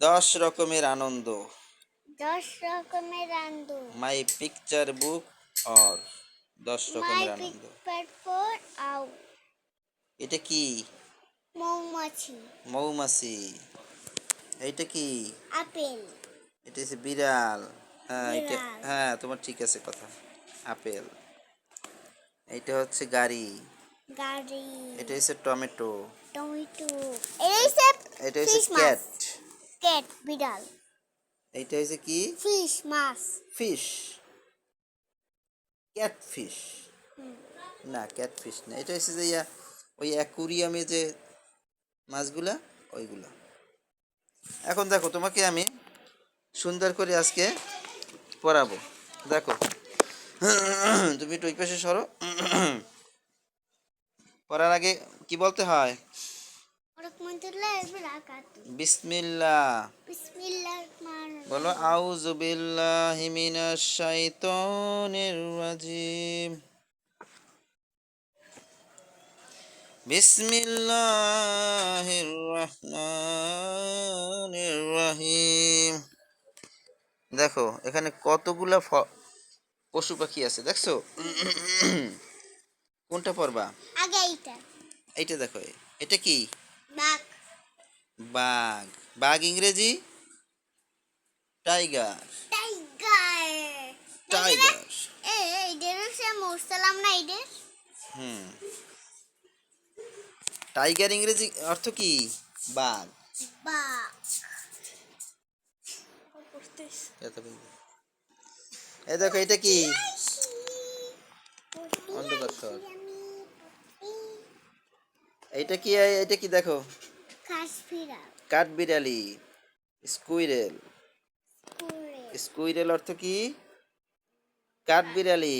দশ রকমের আনন্দ। দশ রকমের আনন্দ। মাই পিকচার বুক অর দশ রকমের আনন্দ। এটা কি? মৌমাছি। মৌমাছি। এইটা কি? আপেল। এটা হচ্ছে বিড়াল। হ্যাঁ এটা হ্যাঁ তোমার ঠিক আছে কথা। আপেল। এটা হচ্ছে গাড়ি। গাড়ি। এটা হচ্ছে টমেটো। টমেটো। এটা হচ্ছে ক্যাট। ক্যাট বিড়াল। এইটা হচ্ছে কি? ফিশ মাছ। ফিশ। ক্যাট ফিশ না ক্যাট ফিশ না। এটা হচ্ছে যে ইয়া ওই অ্যাকুরিয়ামে যে মাছগুলা ওইগুলা। এখন দেখো তোমাকে আমি সুন্দর করে আজকে পড়াবো। দেখো। তুমি একটু ওই পাশে সরো। পড়ার আগে কি বলতে হয়? রহমতুল্লাহ বারাকাতু বিসমিল্লা বিসমিল্লাহির রহমানির বলো আউযু বিল্লাহি মিনাশ শাইতানির রাজিম। বিসমিল্লাহির রহমানির রহিম। দেখো এখানে কতগুলা পশু পাখি আছে দেখছ? কোনটা পড়বা? আগে এইটা। এইটা দেখো এটা কি? বাঘ। বাঘ। বাঘ ইংরেজি? টাইগার। টাইগার। টাইগার এ এইদের সে মুরসালাম না এইদের হুম। টাইগার ইংরেজি অর্থ কি? বাঘ। বাঘ এই দেখো, এটা কি? অন্ধকার এইটা কি এটা কি দেখো? কাশফিরা কাঠবিড়ালি স্কুইরেল। স্কুইরেল। অর্থ কি? কাঠবিড়ালি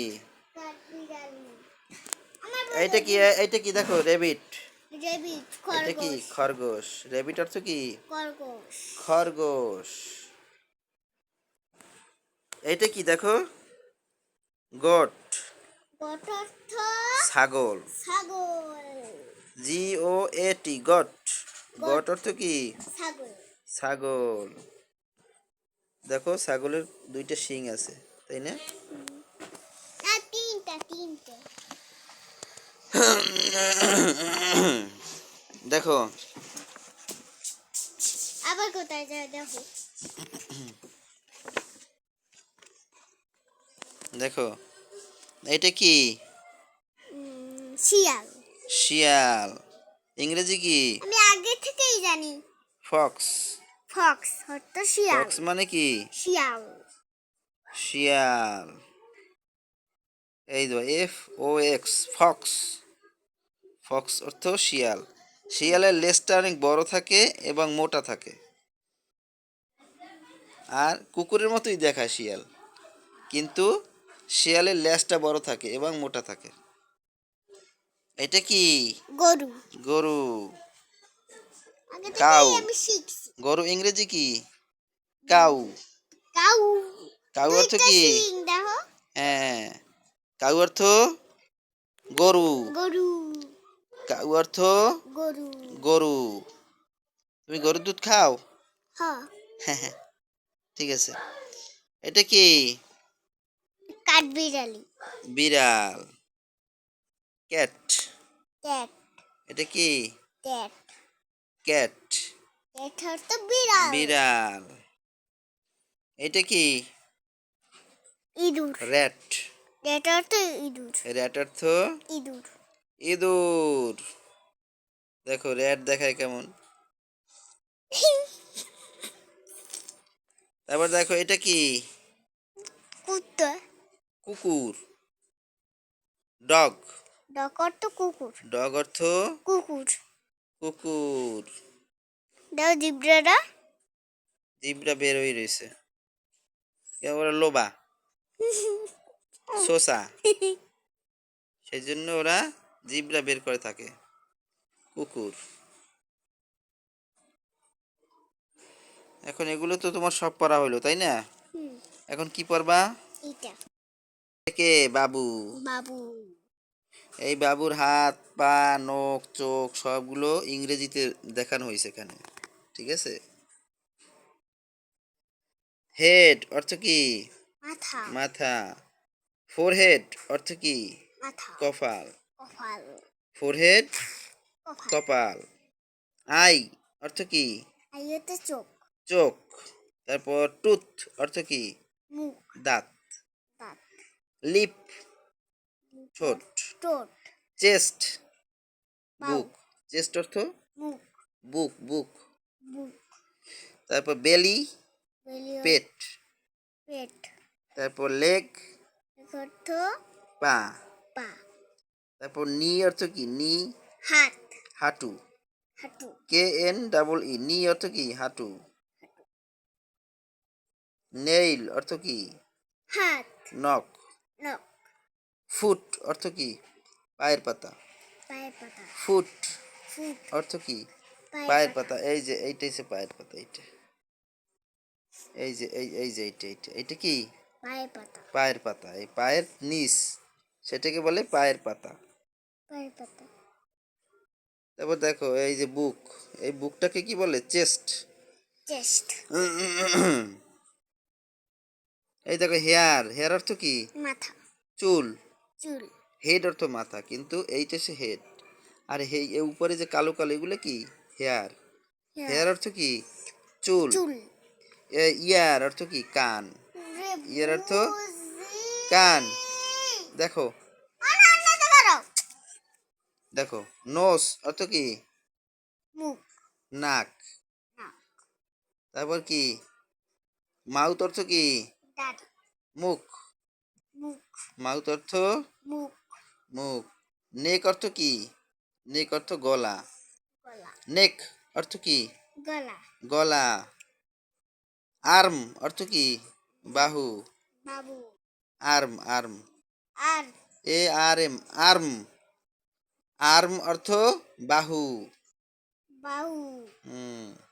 আমার এইটা কি এইটা কি দেখো রেবিট। এটা কি? খরগোশ। রেবিট অর্থ কি? খরগোশ। এইটা কি দেখো? গোট। ছাগল। ছাগল। জি ও এ টি গট। গট অর্থ কি? ছাগল। দেখো ছাগলের দুইটা শিং আছে তাই না? তিনটে দেখো। আবার কোথায় যায় দেখো। দেখো এটা কি? শিয়াল। শিয়াল। ইংরেজি কি? জানি। ফক্স। ফক্স হতো শিয়াল। ফক্স মানে কি? শিয়াল। শিয়াল। এই তো F O X fox. Fox অর্থ শিয়াল। শিয়ালের লেজটা অনেক বড় থাকে এবং মোটা থাকে। আর কুকুরের মতোই দেখায় শিয়াল। কিন্তু শিয়ালের লেজটা বড় থাকে এবং মোটা থাকে। এটা কি? গরু। গরু। কাউ। গরু ইংরেজি কি? কাউ। কাউ। কাউ অর্থ কি? হ্যাঁ কাউ অর্থ? গরু। গরু। কাউ অর্থ? গরু। গরু। তুমি গরুর দুধ খাও? হ্যাঁ হ্যাঁ হ্যাঁ। ঠিক আছে। এটা কি? কাঠবিড়ালি। বিড়াল। ক্যাট। ক্যাট। এটা কি? ক্যাট। ক্যাট। বিড়াল। বিড়াল। এটা কি? ইঁদুর। র্যাট। ক্যাট হতো ইঁদুর। র্যাট অর্থ? ইঁদুর। ইঁদুর। দেখো র্যাট দেখায় কেমন। তারপর দেখো এটা কি? কুত্তা কুকুর। ডগ। ডক অর্থ কুকুর। ডগ অর্থ? কুকুর। কুকুর। দেখো জিব্রাটা। জিব্রা বের হয়ে রয়েছে। কেমন লোবা। শোষা। সেই জন্য ওরা জিব্রা বের করে থাকে। কুকুর। এখন এগুলো তো তোমার সব পড়া হলো তাই না? এখন কি পড়বা এইটা। কে বাবু। বাবু। এই বাবুর হাত পা নখ চোখ সবগুলো ইংরেজিতে দেখানো হয়েছে এখানে। ঠিক আছে? হেড অর্থ কি? মাথা। ফোরহেড অর্থ কি? কপাল। ফোরহেড কপাল। আই অর্থ কি? চোখ। চোখ। তারপর টুথ অর্থ কি? দাঁত। দাঁত। লিপ ঠোঁট। ঠোঁট চেস্ট। বুক। চেস্ট অর্থ? বুক। বুক বুক। তারপর বেলি। পেট। পেট। তারপর লেগ অর্থ পা। পা। তারপর নি অর্থ কি? নি। হাত। হাঁটু। হাঁটু। K N double E. Knee অর্থ কি? হাঁটু। নেইল অর্থ কি? হাত। নখ। নখ। ফুট অর্থ কি? পায়ের পাতা। ফুট। অর্থ কি? পায়ের পাতা। এই যে এইটা হচ্ছে পায়ের পাতা এইটা। এই যে এই এই যে এইটা এইটা। এটা কি? পায়ের পাতা। পায়ের পাতা। এই পায়ের নিচ সেটাকে বলে পায়ের পাতা। পায়ের পাতা। তারপর দেখো এই যে বুক এই বুকটাকে কি বলে? চেস্ট। চেস্ট। এই দেখো হেয়ার। হেয়ার অর্থ কি? মাথা। চুল। চুল। হেড অর্থ মাথা কিন্তু এইটা সে হেড আর হে এ উপরে যে কালো কালো এগুলো কি? হেয়ার হেয়ার অর্থ কি? চুল। ইয়ার অর্থ কি? কান। ইয়ার অর্থ। কান। দেখো। দেখো নোস অর্থ কি? নাক। তারপর কি? মাউথ অর্থ কি? মুখ। মুখ। মাউথ অর্থ? মুখ। মুখ। নেক অর্থ কি? নেক অর্থ গলা। নেক অর্থ কি? গলা। গলা। আর্ম অর্থ কি? বাহু। Arm arm. A R M arm. Arm অর্থ বাহু। বাহু। হুম।